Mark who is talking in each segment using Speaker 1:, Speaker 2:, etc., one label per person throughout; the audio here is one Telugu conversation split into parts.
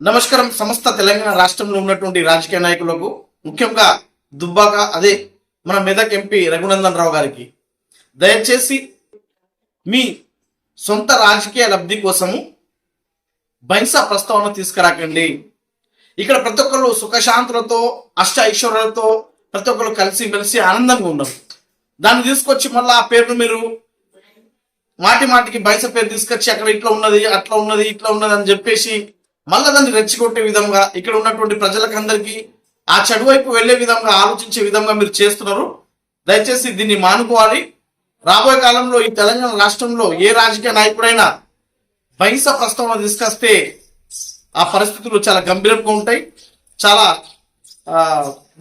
Speaker 1: నమస్కారం. సమస్త తెలంగాణ రాష్ట్రంలో ఉన్నటువంటి రాజకీయ నాయకులకు ముఖ్యంగా దుబ్బాక అదే మన మెదక్ ఎంపీ రఘునందన్ రావు గారికి. దయచేసి మీ సొంత రాజకీయ లబ్ధి కోసము బహింస ప్రస్తావన తీసుకురాకండి. ఇక్కడ ప్రతి ఒక్కరు సుఖశాంతులతో అష్ట ఐశ్వర్యాలతో ప్రతి ఒక్కరు కలిసి మెలిసి ఆనందంగా ఉన్నారు దాన్ని తీసుకొచ్చి మళ్ళీ ఆ పేరును మీరు మాటి మాటికి బయస పేరు తీసుకొచ్చి అక్కడ ఇట్లా ఉన్నది అట్లా ఉన్నది ఇట్లా ఉన్నది అని చెప్పేసి మళ్ళా దాన్ని రెచ్చగొట్టే విధంగా ఇక్కడ ఉన్నటువంటి ప్రజలకందరికీ ఆ చెడు వైపు వెళ్ళే విధంగా ఆలోచించే విధంగా మీరు చేస్తున్నారు. దయచేసి దీన్ని మానుకోవాలి. రాబోయే కాలంలో ఈ తెలంగాణ రాష్ట్రంలో ఏ రాజకీయ నాయకుడైనా బహింస ప్రస్తావన తీసుకొస్తే ఆ పరిస్థితులు చాలా గంభీరంగా ఉంటాయి. చాలా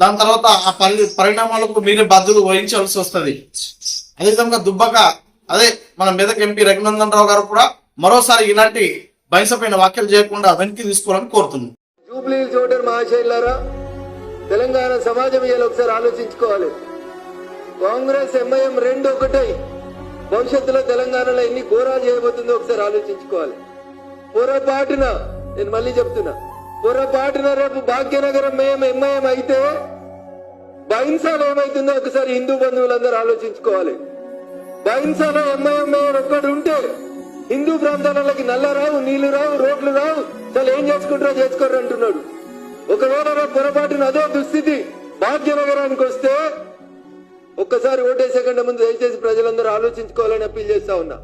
Speaker 1: దాని తర్వాత ఆ పరి పరిణామాలకు మీరే బాధ్యత వహించాల్సి వస్తుంది. అదేవిధంగా దుబ్బక అదే మన మెదక్ ఎంపీ రఘునందన్ రావు గారు కూడా మరోసారి ఇలాంటి బహింసపైన వ్యాఖ్యలు చేయకుండా వెనక్కి తీసుకోవాలని కోరుతుంది
Speaker 2: జూబ్లీ ఓటర్ మహాశైలారా తెలంగాణ సమాజం ఇవాళ ఒకసారి ఆలోచించుకోవాలి. కాంగ్రెస్ ఎంఐఎం రెండు ఒకటై. భవిష్యత్తులో తెలంగాణలో ఎన్ని ఘోరాలు చేయబోతుందో ఒకసారి ఆలోచించుకోవాలి. పొరపాటున నేను మళ్ళీ చెప్తున్నా పొరపాటున రేపు భాగ్యనగరం మేం ఎంఐఎం అయితే బహింసాలో ఏమైతుందో ఒకసారి హిందూ బంధువులందరూ ఆలోచించుకోవాలి. బహింసాలో ఎంఐఎం మేయర్ ఒక్కడు ఉంటే హిందూ ప్రాంతాలకి నల్ల రావు నీళ్ళు రావు రోడ్లు రావు. అసలు ఏం చేసుకుంటారో చేసుకోరు అంటున్నాడు. ఒకవేళ పొరపాటున అదో దుస్థితి భాగ్యనగరానికి వస్తే ఒక్కసారి ఓటేసే కంటే ముందు దయచేసి ప్రజలందరూ ఆలోచించుకోవాలని అప్పీల్ చేస్తా ఉన్నా.